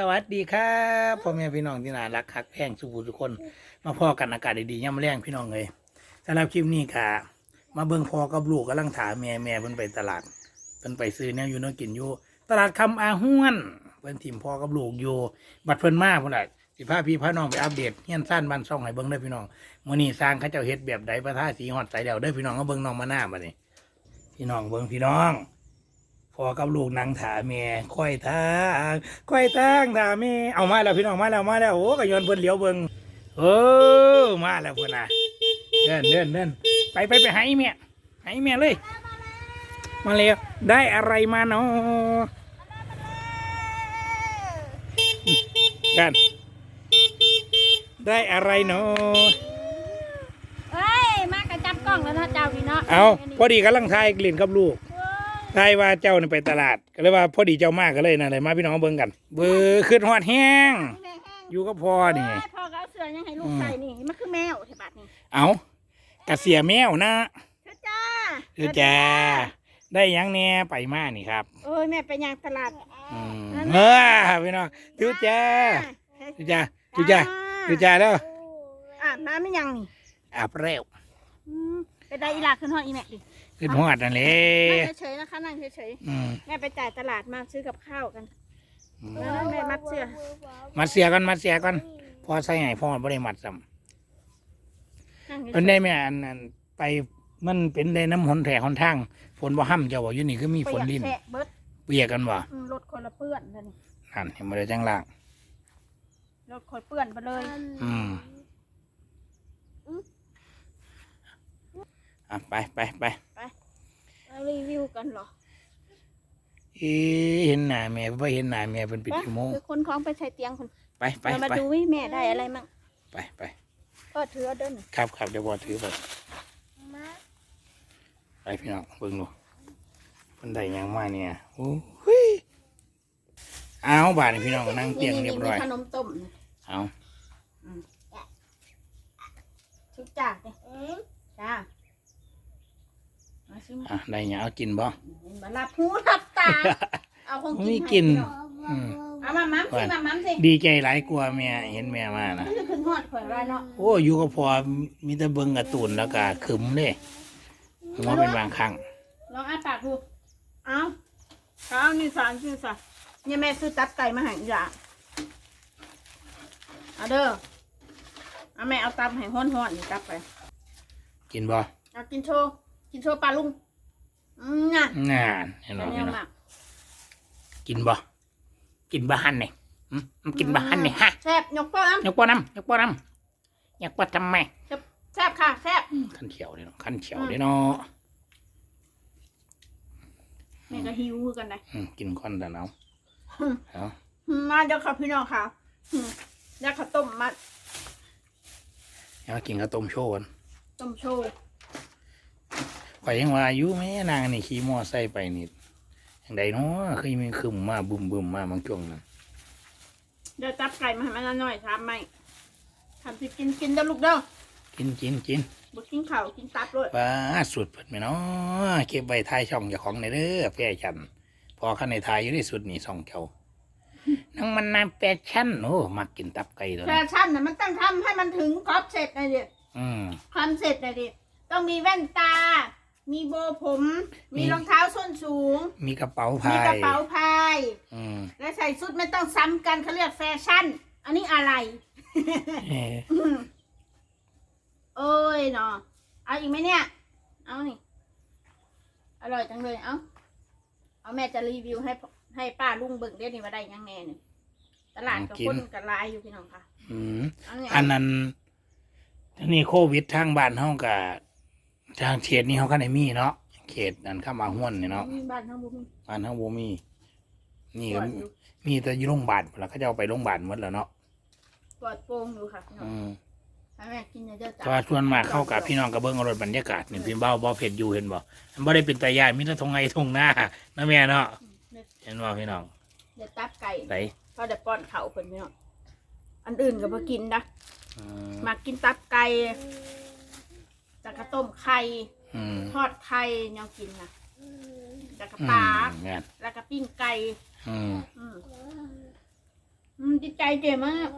สวัสดีครับพ่อแม่พี่น้องที่น่ารักคักแพงสุภูทุกคน มาพอกันอากาศดีๆย่ำแรงพี่น้องเลยสำหรับคลิปนี้ค่ะ มาเบิ่งพอกับลูกกำลังถามแม่แม่เพิ่นไปตลาดเพิ่นไปซื้อแนวอยู่เนาะกินอยู่ ตลาดคำอาห้วนเพิ่นถิ่มพอกับลูกอยู่ บัดเพิ่นมาเพุ่นน่ะสิพาพี่พาน้องไปอัปเดตเฮียนสั้นบ้านซ่องให้เบิ่งเด้อพี่น้องมื้อนี้สร้างเขาเจ้าเฮ็ดแบบใดประท่าสีฮอดใสแล้วเด้อพี่น้องก็เบิ่งน้องมาหน้าบัดนี้พี่น้องเบิ่งพี่น้อง พอกับลูกนางถาเมียค่อยทางค่อยทางถาเมียเอามาแล้วพี่น้องมาแล้วมาแล้วโอ้กระยอนเพิ่นเหลียวเบิ่งเออมาแล้วเพิ่นน่ะเดินเดินเดินไปไปไปหาอีเมียหาอีเมียเลย มาแล้วได้อะไรมาเนาะกันได้อะไรเนาะเฮ้ยมากระจับกล้องแล้วนะเจ้าพี่เนาะเอาพอดีกำลังทายกลิ่นกับลูก ทายว่าเจ้านี่ไปตลาด ก็เลยว่าพอดีเจ้ามากก็เลยนะเลยมาพี่น้องมาเบิ่งกัน เบื่อขึ้นหอดแห้ง อยู่กับพ่อนี่เอ้ยพ่อก็เอาเสือยังให้ลูกใส่นี่มันคือแมวใช่ปะนี่เอากระเสียแมวนะเธอจ้าคือจ้าได้หยังแหน่ไปมานี่ครับเอ้ยแม่ไปยังตลาดอืมเออพี่น้องดูจ้าดูจ้าดูจ้าดูจ้าแล้วอาบน้ำไม่ยังนี่อาบแล้วอืมไปได้อีหลาขึ้นห้องอีแม่ดิ ขึ้นหอดนั่นแหละนั่งเฉยๆนะคะนั่งเฉยอืมๆแม่ไปจ่ายตลาดมาซื้อกับข้าวกันแล้วแม่มัดเสื้อมาเสียกันมาเสียกันพ่อใส่ให้พ่อบ่ได้มัดซ้ำนั่งเฉยๆเป็นได้ไหมอันอันไปมันเป็นได้น้ำหนแถหนทาง ฝนบ่ห้ำเจ้าบอกอยู่นี่คือมีฝนลิ้นเปียกแฉะเบิดเปียกกันบ่อืมรถคนละเปื้อนเลยนี่นั่นเห็นบ่ได้จังล่างรถคนเปื้อนไปเลย อืมะไปไปไปแล้วรีวิวกันเหรอเอ๊ะเห็นหน้าแม่บ่เห็นหน้าแม่เป็นปิดชั่วโมงคือคนคล้องไปใส่เตียงคนไปไปเรามาไปดูวิแม่ได้อะไรมั่งไปไปก็ถือเอาเดินครับครับเดี๋ยวบ่ถือไปไปพี่น้องเบิ่งดูเพิ่นได้หยังมาเนี่ยโอ้ยเอาบาดนี้พี่น้องนั่งเตียงเรียบร้อยขนมต้มนะเอาชุบจ้าเนี่ยจ้ามา ชิมอะได้หยังเอากินบ่ มาลับหูลับตา เอาของกินมีให้กิน พี่องอืม เอามามัมสิมามัมสิดีใจหลายกลัวาแม่เห็นแม่มานะ คือขึ้นหอดข่อยว่าเนาะโอ้อยู่ก็พอมีแต่เบิ่งการ์ตูนแล้วก็ขึมเด้หัวเป็นบางครั้งลองอ้าปากดูเอาเอานี่สารนี่สารเนี่ยแม่ซื้อตับไก่มาให้อีหล่ะเอาเด้อเอาแม่เอาตับให้ห้อนๆนี่ตับไปกินบ่เอากินโชว์ กินโชว์ปลาลุงอืมน่ะนานเห็นบ่อันนี้พี่เอาน้องมากินบ่กินบ่หันนี่อืมมันกินบ่หันนี่ฮะแซ่บยกโป้น้ยกป้อน้ำยกป้อน้ำยกป้อทำไมำแซ่บค่ะแซ่บขันเขียวเด้เนาะขันเขียวเด้เนาะแม่ก็หิวมือกันเลยอืมกินก้อนแต่เอาเอามาเดี๋ยวค่ะพี่น้องค่ะอืมเดี๋ยวข้าวต้มมาเอากินข้าวต้มโชว์กันต้มโชว์ ข่อยยังว่าอายุแม่นางนี่ขี่มอไซค์ไปนี่อย่างใดเนาะเคยมีคึมมาบึมบึมมาบางช่วงนั้นเดี๋ยวจับไก่มาให้มันหน่อยทำไหมทำสิกินกินเด้อลูกเด้อกินกินกินบุกินข้าวกินตับเลยปลาสุดเพิ่นไหมเนาะเก็บไว้ทายช่องเจ้าของในเด้อแฟชั่นพอขั้นในทายอยู่ในสุดนี่สองเจ้านังมันนาแฟชั่นโอ้มักกินตับไก่ตัวแฟนี้ชั่นน่ะมันต้องทำให้มันถึงครบเสร็จเลยดิอืมคอนเสร็จเลยดิต้องมีแว่นตา มีโบผมมีมีรองเท้าส้นสูง มีกระเป๋ามีพายกระเป๋าพายอืมและใส่ชุดไม่ต้องซ้ำกันเขาเรียกแฟชั่น อันนี้อะไร เอ่ออืมเอ้ยเนาะเอาอีกไหมเนี่ย เอานี่ อร่อยจังเลย เอาเอาแม่จะรีวิวให้พ่อให้ป้าลุงเบิ่งได้นี่ว่าได้ยังแน่นี่ตลาดกับคนกับลายอยู่พี่น้องค่ะอืมเอาเนี่ยอันนั้นนี่โควิดทางบ้านเฮากับ ทางเขตนี้เฮาก็ได้มีเนาะเขตนั้นเข้ามาห้วนนี่เนาะบ้านทั้งบุ้มบ้านเฮาบ่มี นี่ปก็ลอดอยู่มีแต่อยู่โรงพยาบาลพุ่นล่ะเขาจะเอาไปโรงพยาบาลหมดแล้วเนาะปลอดโปร่งอยู่ค่ะพี่น้องอืมให้แม่กินเยอะๆจ้ะแต่ว่าส่วนมากเข้ากับพี่น้องกับเบิ้งเอารถบรรยากาศนี่พี่เบ้าบ่เผ็ดอยู่เห็นบ่มันบ่ได้เป็นตาย่านมีแต่ทงไงทงหน้านะแม่เนาะเห็นบ่พี่น้องเดี๋ยวตับไก่ไหนเขาเดี๋ยวป้อนเขาเพิ่นพี่น้องอันอื่นก็มากินนะอืมมากินตับไก่ จากกระต้มไข่อืมทอดไข่แนวกินนะจากกระปลาแม่นแล้วก็ปิ้งไก่อืมอืมจิตใจเจ๋มาก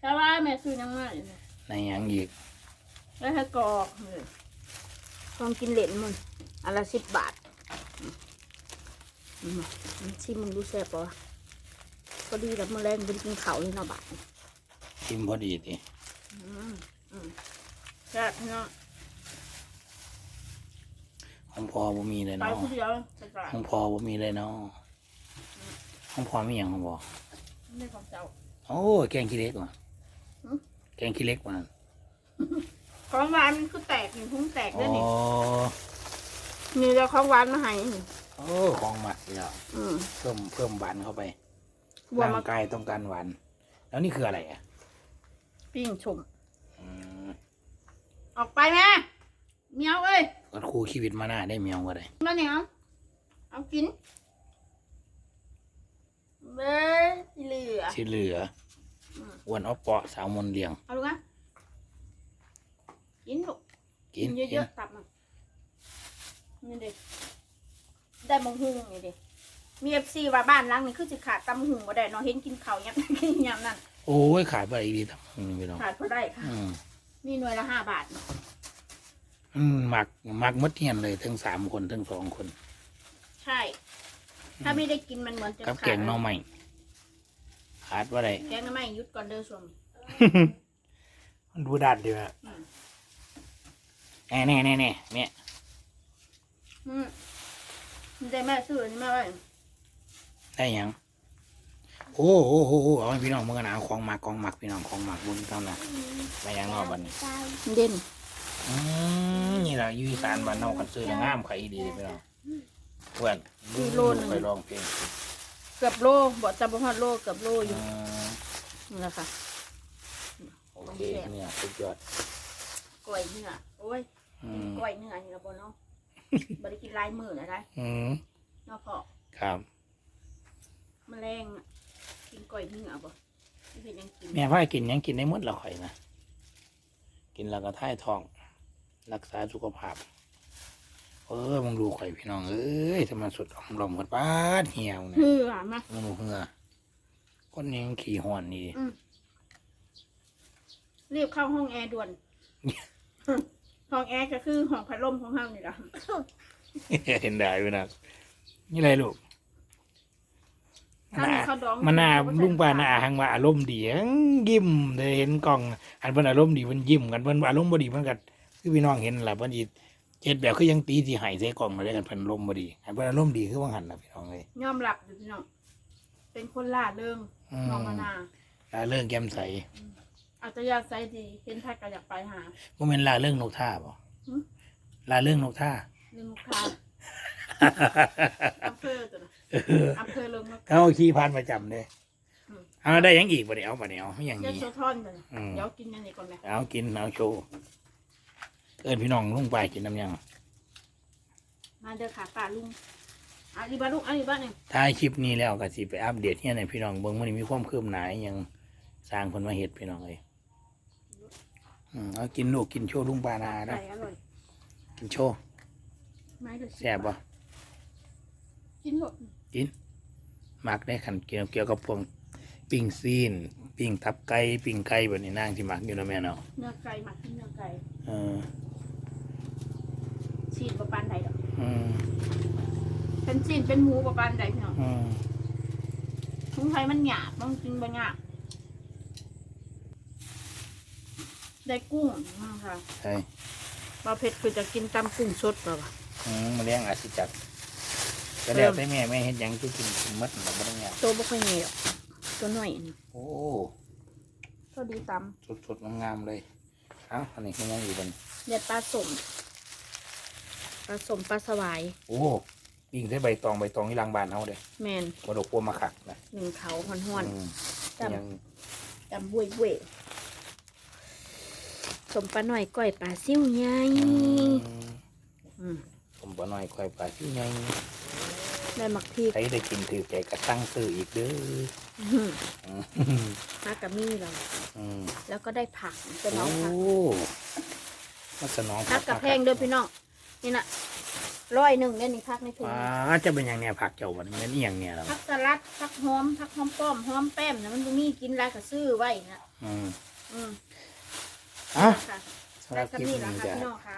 แต่ว่าแม่ซื้อยังมากเลยนะในหยังอีกแล้วถ้ากรอกเลยลองกินเหรียญมันอันละสิบบาทอืมอืมชิมมึงดูแซ่บปะวะพอดีแล้วมื่อแรงเป็นกินเขาวเลยเนาะบาท ชิมพอดีติอืมอืมแซ่บเนาะ ของพอบ่มีเลยไปเนาะผู้เดียวไปตลาดของพอบ่มีเลยเนาะของพอมีหยังของพอไม่ของเจ้า โอ้แกงขี้เหล็กว่ะหือ แกงขี้เหล็กว่ะของหวานมันคือแตกนี่พุ่งแตกอ๋ด้วยนี่อมีแต่ของหวานมาให้นี่โอ้ของหมักเนี่ยอืมเพิ่มเพิ่มหวานเข้าไปบัวร่างมากายต้องการหวานแล้วนี่คืออะไรอะปิ้งชมอืมออกไปแม่ เมียวเอ้ยก็ครูชีวิตมาหน้าได้เมียงก็ได้มาเนี่ยเอาเอากินเบ้ยเหลือที่เหลืออมอ้วนเอาเปาะสาวมนต์เลียง เอาลูกนะกินลูกกินเยอะๆตับมันนี่เด็ได้มงหุงนี่เด็มีเอฟซีว่าบ้านหล้างนี่คือสิขาดตำหุงบ่ได้เนาะเห็นกินข้าวยับกินยำนั่นโอ้ยขายไปอีกดีทำอืมพี่น้องขาดบ่ได้ค่ะอืมมีหน่วยละห้าบาทเนาะ อืมหมักหมักมดเทียนเลยทั้งสามคนทั้งสองคน ใช่ ถ้าไม่ได้กินมันเหมือนจะกับขาดแกงหน่อใหม่ขาดว่าไร แกงน้ำไม่หยุดก่อนเด้อส่วนมันดูดันดีว่ะอืมแน่แน่แน่แน่แม่อืมมันได้แม่ซื้ออันนี้มาไว้ได้หยังโอ้โหโอ้โหเอาให้พี่น้องเมื่อกันเอาของหมักของหมักพี่น้องของหมักบุญเท่านั้นได้หยังนอกบันนี้เด่น อืม นี่แหละอยูอีสานบ้านนอกกันซื้อแล้วงามขายดีพี่น้องเพื่อนไปร้องเพลงเกือบโลบ่จะบ่ฮอดโลเกือบโลออืยู่มนี่แหละค่ะโอเคเนี่ยสุดยอดกล้วยเนื้อโอ้ยอืมกล้วยเนื้อนี่ละบ่เนาะบ่ได้กินหลายมื้อนะได้อืมเนาะพอครับ แมลงน่ะกินกล้วยเนื้อบ่ที่เป็นหยังกินแม่พ่อกินหยังกินได้หมดและข่อยนะกินแล้วก็ท่ายท้อง รักษาสุขภาพ เออมึงดูข่อยพี่น้องเอ้ยทำไมสุดอมลมกันป้าดเหี่ยวเนี่ยเหือมามึงดูเหือคนนี้ยังขี่หอนนี่รีบเข้าห้องแอร์ด่วน ห้องแอร์ก็คือห้องพัดลมของเฮานี่ล่ะเห็นได้ไหมนะนี่อะไรลูกถ้ามีข้าวดองมันน่าลุงป้าน่าหังว่าอารมณ์ดีหังยิ้มได้เห็นกล้อง อันเพิ่นอารมณ์ดีเพิ่นยิ้มกันเพิ่นอารมณ์บ่ดีเพิ่นก็ คือพี่น้องเห็นล่ะเพิ่นสิเฮ็ดแบบคือยังตีที่ให้ใส่กล้องมาได้กันเพิ่นอารมณ์บ่ดีอันเพิ่นอารมณ์ดีคือว่าหันน่ะพี่น้องเอ้ยยอมรับอยู่พี่น้องเป็นคนล่าเริงอืน้องมมะนาวลาเรื่องแก้มใสอัตยาศัยดีเห็นทักก็อยากไปหา บ่แม่นลาเรื่องนกท่าบ่หืมลาเรื่องนกท่า เรื่องลูกค้าอำเภอตัวน่ะอำเภอเริงนก เขาขี่ผ่านประจำเด้อืม เอาได้หยังอีกบ่ได้เอาบ่ได้เอาไม่หยังยานี้โซทอนตัวน่ะอืม เดี๋ยวกินอันนี้ก่อนไหมเอากินเอาโชว์ เอิ้นพี่น้องลุงไปกินน้ำยังมาเด้อค่ะป้าลุงอันนี้บ้านลุงอันนี้บ้านนี่ท้ายคลิปนี้แล้วก็สิไปอัปเดตเนี่ยในพี่น้องเบิ่งมันมีความคืบหน้าอิหยังสร้างคนมาเฮ็ดพี่น้องเอ้ยอืมเอากินลูกกินโชว์ลุงปานานะไก่อร่อยกินโชว์ไม่เลยแซ่บบ่กินหมดมักได้ขันเกี่ยวเกี่ยวกับพวกปิ้งซีนปิ้งตับไก่ปิ้งไก่แบบนี้นางที่มักอยู่แล้วแม่เนาะเนื้อไก่หมักเนื้อไก่ เออ ชีนประปานใดดอกอืมเป็นชีนเป็นหมูประปานใดพี่น้องอืมทุงไทยมันหยาบมันกินบางหยาบได้กุ้งนะคะใช่ปลาเผ็ดคือจะกินตำกุ้งสดเปล่าวะอืมมาเลี้ยงอาสิจักก็แล้วแต่แม่แม่เฮ็ดหยังก็กินกินหมดน่ะบ่ได้ยากตัวบ่ค่อยใหญ่หรอกตัวน้อยนี่โอ้เท่าดีตสดๆงามๆเลย เอ้าอันนี้คือยังอยู่บนำเด็ดปลาสม ปลาสมปลาสวายโอ้ปิ้งใส่ใบตองใบตองที่หลังบ้านเฮาเด้แมนบ่ดอกพวมาขักนะหนึ่งเขาห่อนอืมจำยังๆจำบุยบุยสมปลาหน่อยก้อยปลาซิ่วใหญ่อืมอืมผมบ่น้อยค่อยปลาที่ยังได้หมักพริกใครได้กินถือใจกระตั้งซื้ออีกเด้ออื้อหืออืมผักกับมี่เราอืมแล้วก็ได้ผักจะน้องผักโอ้มาสนองผักกับแพงเด้อพี่น้อง นี่นะร้อยหนึ่งเนี่ยนี่พักในถุงอ่าจะเป็นอย่างเนี้ยผักเจ้าวันนี้เอียงเนี่ยแล้วพักสลัดพักหอมพักหอมป้อมหอมแป้มนะมันบ่มีกินไรก็ซื้อไว้นะอืมอืมอะค่ะสำหได้รับคลิปคำนี้นี้ละค่ะจะพี่น้องค่ะ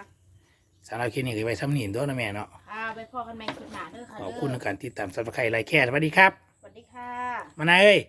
สำหรับคลิปนี้ก็ไปซ้ำหนีนตัวนะแม่เนาะค่ะไปพอกันใหม่คลิปหน้าเด้อค่ะขอบเด้คุณในการติดตามสับสไครไลค์แค่สวัสดีครับ สวัสดีค่ะ มานาเอ้ย